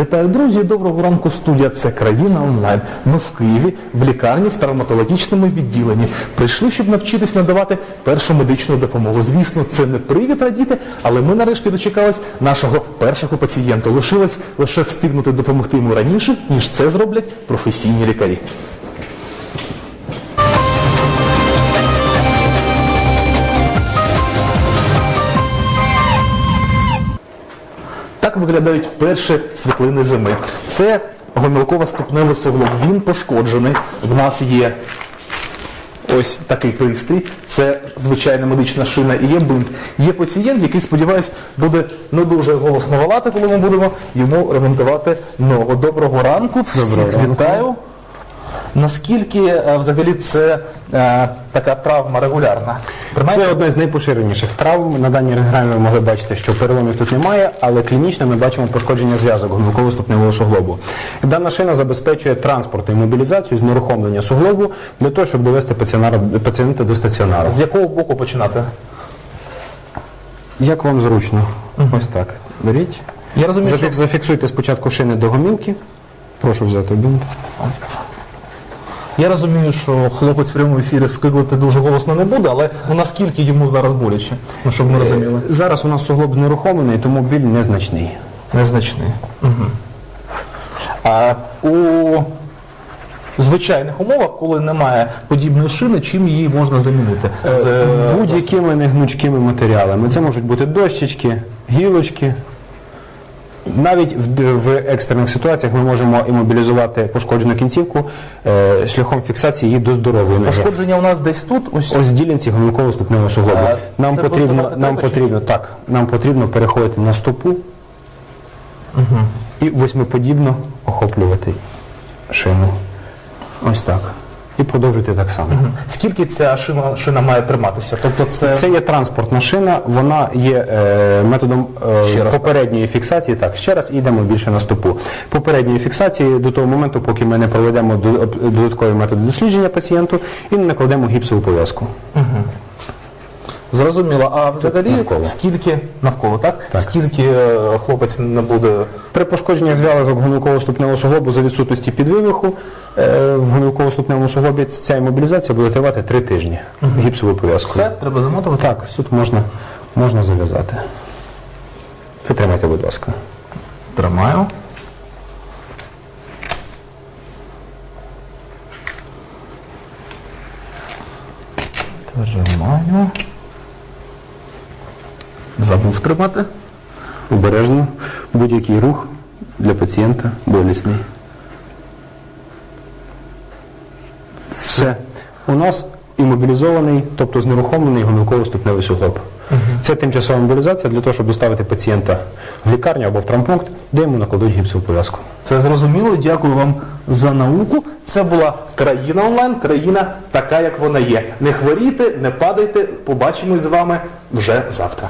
Вітаю, друзі! Доброго ранку, студія. Це країна онлайн. Ми в Києві, в лікарні, в травматологічному відділенні. Прийшли, щоб навчитись надавати першу медичну допомогу. Звісно, це не привід радіти, але ми нарешті дочекались нашого першого пацієнта. Лишилось лише встигнути допомогти йому раніше, ніж це зроблять професійні лікарі. Так виглядають перші світлини зими. Це гомілково-ступневий суглоб. Він пошкоджений. В нас є ось такий пристрій. Це звичайна медична шина і є бинт. Є пацієнт, який, сподіваюсь, буде не дуже голосно волати, коли ми будемо йому ремонтувати ногу. Доброго ранку, всіх Доброго ранку. вітаю. Наскільки е, взагалі це е, така травма регулярна? Це одна з найпоширеніших травм. На даній рентгенограмі ви могли бачити, що переломів тут немає, але клінічно ми бачимо пошкодження зв'язок гомілково-ступневого суглобу. Дана шина забезпечує транспорт і мобілізацію з нерухомлення суглобу для того, щоб довести пацієнта до стаціонару. З якого боку починати? Як вам зручно? Ось так. Беріть. Я розумію, Зафіксуйте спочатку шини до гомілки. Прошу взяти бінт. Я розумію, що хлопець в прямому ефірі скиглити дуже голосно не буде, але ну наскільки йому зараз боляче, ну, щоб ми розуміли. Зараз у нас суглоб знерухомлений, тому біль незначний. Незначний. Угу. А у звичайних умовах, коли немає подібної шини, чим її можна замінити? З, е, Будь-якими негнучкими матеріалами. Це можуть бути дощечки, гілочки. Навіть в, в екстрених ситуаціях ми можемо імобілізувати пошкоджену кінцівку е, шляхом фіксації її до здорової ноги. Пошкодження у нас десь тут, ось Ось ділянці гомілково ступневого суглобу. А Нам це потрібно, нам треба чи потрібно, так, нам потрібно переходити на стопу і восьмиподібно охоплювати шину. Ось так. І продовжуйте так само. скільки ця шина, шина має триматися? Тобто це, Це є транспортна шина, вона є е, методом е, попередньої фіксації. Так, ще раз йдемо більше на стопу. Попередньої фіксації до того моменту, поки ми не проведемо до- додаткові методи дослідження пацієнту і не накладемо гіпсову пов'язку. Зрозуміло. А взагалі навколо. скільки навколо, так? Скільки е, хлопець не буде При пошкодженні зв'язок гомілково-ступневого суглобу за відсутності підвивиху е, в гомілково-ступневому суглобі ця імобілізація буде тривати три тижні гіпсовою пов'язкою. все треба замотувати? Так, тут можна, можна зав'язати. Підтримайте, будь ласка. Тримаю. Тримаю. Забув тримати. Обережно. Будь-який рух для пацієнта болісний. Все. У нас імобілізований, тобто знерухомлений гомілково-ступневий суглоб. Це тимчасова мобілізація для того, щоб доставити пацієнта в лікарню або в травмпункт, де йому накладуть гіпсову пов'язку. Це зрозуміло. Дякую вам за науку. Це була країна онлайн, країна така, як вона є. Не хворійте, не падайте. Побачимось з вами вже завтра.